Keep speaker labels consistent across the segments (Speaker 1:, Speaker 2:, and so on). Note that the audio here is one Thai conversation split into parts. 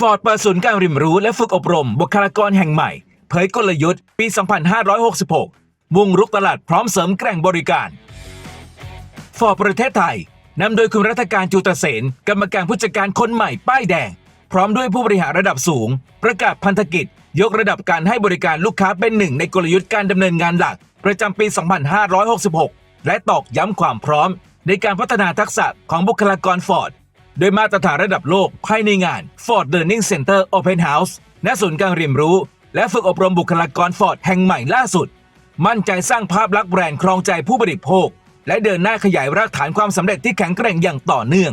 Speaker 1: ฟอร์ดเปิดศูนย์การเรียนรู้และฝึกอบรม บุคลากรแห่งใหม่ เผยกลยุทธ์ ปี 2566 มุ่งรุกตลาดพร้อมเสริมแกร่งบริการ ฟอร์ดประเทศไทยนำโดยคุณรัฐการจูตเสนกรรมการผู้จัดการคนใหม่ป้ายแดง พร้อมด้วยผู้บริหารระดับสูง ประกาศพันธกิจ ยกระดับการให้บริการลูกค้าเป็นหนึ่งในกลยุทธ์การดำเนินงานหลัก ประจำปี 2566 และตอกย้ำความพร้อม ในการพัฒนาทักษะของบุคลากรฟอร์ด โดยมาตรฐานระดับโลกภายในงาน Ford Learning Center Open House ณศูนย์การเรียนรู้ และฝึกอบรมบุคลากรฟอร์ดแห่งใหม่ล่าสุด มั่นใจสร้างภาพลักษณ์แบรนด์ครองใจผู้บริโภค และเดินหน้าขยายรากฐานความสำเร็จที่แข็งแกร่งอย่างต่อเนื่อง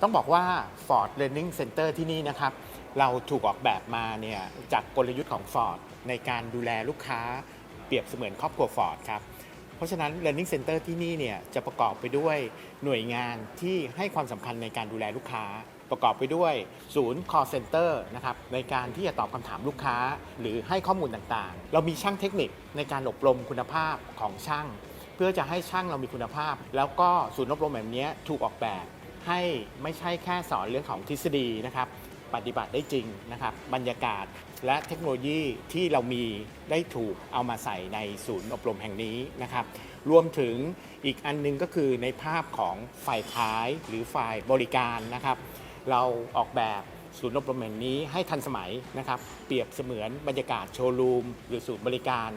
Speaker 2: ต้องบอกว่า Ford Learning Center ที่นี่นะครับ เราถูกออกแบบมาเนี่ยจากกลยุทธ์ของ Ford ในการดูแลลูกค้าเปรียบเสมือนครอบครัว Ford ครับ ราะฉะนั้น Learning Center ที่นี่เนี่ยจะประกอบไปด้วยหน่วยงานที่ให้ความสำคัญในการดูแลลูกค้า ประกอบไปด้วยศูนย์ call center นะครับในการที่จะตอบคำถามลูกค้า หรือให้ข้อมูลต่างๆ เรามีช่างเทคนิคในการอบรมคุณภาพของช่าง เพื่อจะให้ช่างเรามีคุณภาพ แล้วก็ศูนย์อบรมแบบนี้ถูกออกแบบให้ไม่ใช่แค่สอนเรื่องของทฤษฎีนะครับ ปฏิบัติได้จริงนะครับบรรยากาศและเทคโนโลยีที่เรามีได้ถูกเอามาใส่ในศูนย์อบรมแห่งนี้นะครับ รวมถึงอีกอันหนึงก็คือในภาพของฝ่ายขายหรือฝ่ายบริการนะครับ เราออกแบบศูนย์อบรมแห่งนี้ให้ทันสมัยนะครับ เปรียบเสมือนบรรยากาศโชว์รูม หรือศูนย์บริการ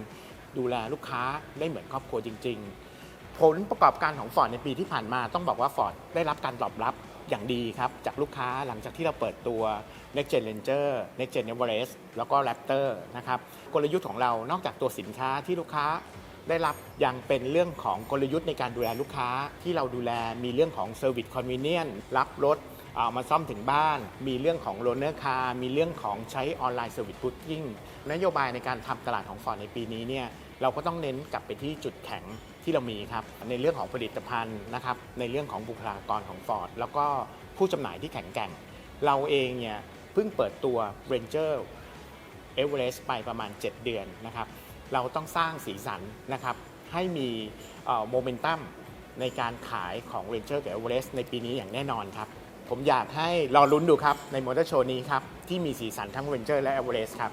Speaker 2: ดูแลลูกค้าได้เหมือนครอบครัวจริง ๆ ผลประกอบการของ Ford ในปีที่ผ่านมาต้องบอกว่า Ford ได้รับการตอบรับ อย่างดีครับ จากลูกค้าหลังจากที่เราเปิดตัว Next Gen Ranger Next Gen Everest แล้วก็ Raptor นะครับกลยุทธ์ของเรานอกจากตัวสินค้าที่ลูกค้าได้รับยังเป็นเรื่องของกลยุทธ์ในการดูแลลูกค้าที่เราดูแลมีเรื่องของ Service Convenience รับรถ เอามาซ่อมถึงบ้าน มีเรื่องของ Loaner Car มีเรื่องของใช้ออนไลน์ Service Booking นโยบายในการทำตลาดของ Ford ในปีนี้เนี่ยเราก็ต้องเน้นกลับไปที่จุดแข็งที่เรามีครับ ในเรื่องของผลิตภัณฑ์นะครับในเรื่องของบุคลากรของ Ford แล้วก็ผู้จำหน่ายที่แข็งแกร่ง เราเองเนี่ยเพิ่งเปิดตัว Ranger เอเวอเรสต์ไปประมาณ 7 เดือนนะครับเราต้องสร้างสีสันนะครับให้มีโมเมนตัมในการขายของ Ranger กับ Everest ในปีนี้อย่างแน่นอนครับ ผมอยากให้รอลุ้นดูครับในมอเตอร์โชว์นี้ครับ ที่มีสีสันทั้งเวนเจอร์และเอเวอเรสต์ครับ